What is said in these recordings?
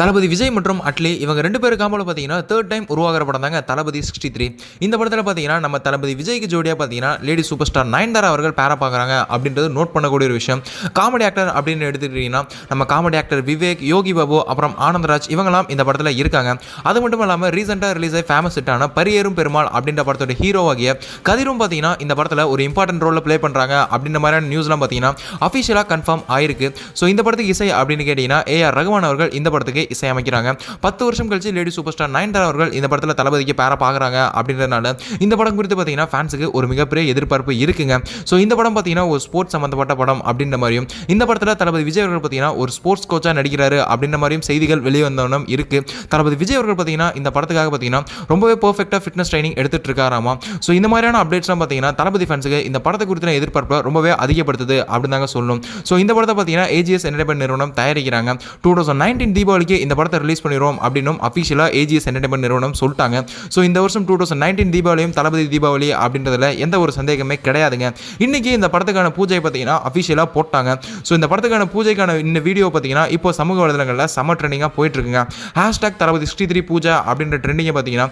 தளபதி விஜய் மற்றும் அட்லி இவங்க ரெண்டு பேரும் காம்போல பார்த்தீங்கன்னா தேர்ட் டைம் உருவாகிற படம் தாங்க தளபதி சிக்ஸ்டி த்ரீ இந்த படத்தில் பார்த்தீங்கன்னா நம்ம தளபதி விஜய்க்கு ஜோடியாக பார்த்தீங்கன்னா லேடி சூப்பர் ஸ்டார் நயன்தாரா அவர்கள் பேர பார்க்குறாங்க அப்படின்றது நோட் பண்ணக்கூடிய ஒரு விஷயம். காமெடி ஆக்டர் அப்படின்னு எடுத்துக்கிட்டிங்கன்னா நம்ம காமெடி ஆக்டர் விவேக் யோகி பாபு அப்புறம் ஆனந்தராஜ் இவங்கெல்லாம் இந்த படத்தில் இருக்காங்க. அது மட்டும் இல்லாமல் ரீசெண்டாக ரிலீஸ் ஆகி ஃபேமஸ் ஹிட்டான பரியேறும் பெருமாள் அப்படின்ற படத்தோட ஹீரோவாகிய கதிரும் பார்த்தீங்கன்னா இந்த படத்தில் ஒரு இம்பார்ட்டன்ட் ரோலில் ப்ளே பண்ணுறாங்க அப்படின்ற மாதிரியான நியூஸ்லாம் பார்த்தீங்கன்னா அஃபிஷியலாக கன்ஃபார்ம் ஆயிருக்கு. ஸோ இந்த படத்துக்கு இசை அப்படின்னு கேட்டிங்கன்னா ஏ ஆர் ரகுமான் அவர்கள் இந்த படத்துக்கு இசையமைக்கிறாங்க. பத்து வருஷம் கழிச்சு லேடி சூப்பர் ஸ்டார் நயன்தாரா அவர்கள் இந்த படத்தில் தளபதிக்கு பேர பார்க்குறாங்க அப்படின்றதுனால இந்த படம் குறித்து பார்த்தீங்கன்னா ஃபேன்ஸுக்கு ஒரு மிகப்பெரிய எதிர்பார்ப்பு இருக்குங்க. ஸோ இந்த படம் பார்த்தீங்கன்னா ஒரு ஸ்போர்ட்ஸ் சம்மந்தப்பட்ட படம் அப்படின்ற மாதிரியும் இந்த படத்தில் தளபதி விஜய் அவர்கள் பார்த்தீங்கன்னா ஒரு ஸ்போர்ட்ஸ் கோச்சாக நடிக்கிறாரு அப்படின்ற மாதிரியும் செய்திகள் வெளிவந்தவனும் இருக்குது தளபதி விஜய் அவர்கள் பார்த்தீங்கன்னா இந்த படத்துக்காக பார்த்தீங்கன்னா ரொம்பவே பர்ஃபெக்டாக ஃபிட்னஸ் ட்ரைனிங் எடுத்துட்டு இருக்காராமா. ஸோ இந்த மாதிரியான அப்டேட்ஸ்லாம் பார்த்தீங்கன்னா தளபதி ஃபேன்ஸுக்கு இந்த படத்தை குறித்த எதிர்பார்ப்பை ரொம்பவே அதிகப்படுத்துது அப்படின்னு தாங்க சொல்லணும். ஸோ இந்த படத்தை பார்த்தீங்கன்னா ஏஜிஎஸ் என்டர்டைன்மெண்ட் நிறுவனம் தயாரிக்கிறாங்க. டூ தௌசண்ட் நைன்டீன் தீபாவளிக்கு இந்த படத்தை ரிலீஸ் பண்ணிடுவோம் அப்படின்னும் அஃபிஷியலாக ஏஜிஎஸ் என்டர்டைன்மெண்ட் நிறுவனம் சொல்லிட்டாங்க. ஸோ இந்த வருஷம் டூ தௌசண்ட் நைன்டீன் தீபாவளியும் தளபதி தீபாவளி அப்படின்றதுல எந்த ஒரு சந்தேகமே கிடையாதுங்க. இன்னைக்கு இந்த படத்துக்கான பூஜை பார்த்தீங்கன்னா அஃபிஷியலாக போட்டாங்க. ஸோ இந்த படத்துக்கான பூஜைக்கான இந்த வீடியோ பார்த்தீங்கன்னா இப்போ சமூக வலைதளங்களில் செம்ம ட்ரெண்டிங்காக போயிட்டுருக்குங்க. Hashtag Thalapathy sixty three Pooja அப்படின்ற ட்ரெண்டிங்கை பார்த்தீங்கன்னா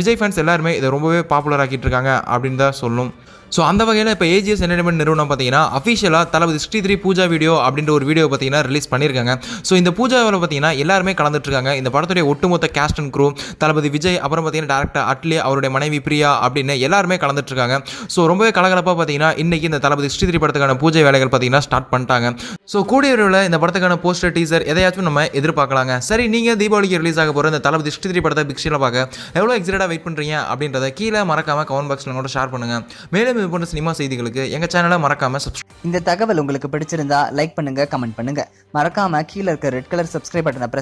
விஜய் ஃபேன்ஸ் எல்லாருமே இதை ரொம்பவே பாப்புலர் ஆக்கிட்டு இருக்காங்க அப்படின்னு தான் சொல்லணும் ஸோ அந்த வகையில் இப்போ ஏஜிஎஸ் என்டர்டைன்மெண்ட் நிறுவனம் பார்த்தீங்கன்னா அஃபிஷியலாக Thalapathy sixty three Pooja video அப்படின்ற ஒரு வீடியோ பார்த்தீங்கன்னா ரிலீஸ் பண்ணியிருக்காங்க. ஸோ இந்த பூஜாவில் பார்த்தீங்கன்னா எல்லாருமே கலந்துட்டு இருக்காங்க இந்த படத்துடைய ஒட்டுமொத்த cast and crew Thalapathy Vijay அப்புறம் பார்த்தீங்கன்னா டேரக்டர் அட்லி அவருடைய மனைவி பிரியா அப்படின்னு எல்லாருமே கலந்துட்டு இருக்காங்க ஸோ ரொம்பவே கலகலப்பாக பார்த்தீங்கன்னா இன்னைக்கு இந்த தளபதி ஸ்ரீதிரி படத்துக்கான பூஜை வேலைகள் பார்த்தீங்கன்னா ஸ்டார்ட் பண்ணிட்டாங்க. ஸோ கூடிய விரைவில் இந்த படத்துக்கான போஸ்டர் டீசர் எதையாச்சும் நம்ம எதிர்பார்க்கலாங்க. சரி நீங்கள் தீபாவளிக்கு ரிலீஸ் ஆக போகிற இந்த தளபதி ஸ்ரீதிரி படத்தை பிக்ஷனில் பார்க்க எவ்வளோ எக்ஸைட்டாக வெயிட் பண்ணுறீங்க அப்படின்றத கீழே மறக்காம கமெண்ட் பாக்ஸில் கூட ஷேர் பண்ணுங்க. மேலும் இது போன்ற சினிமா செய்திகளுக்கு எங்கள் சேனலை மறக்காம சப்ஸ்கிரைப் இந்த தகவல் உங்களுக்கு பிடிச்சிருந்தா லைக் பண்ணுங்க கமெண்ட் பண்ணுங்க. மறக்காம கீழே இருக்க ரெட் கலர் சப்ஸ்கிரைப் பட்டனை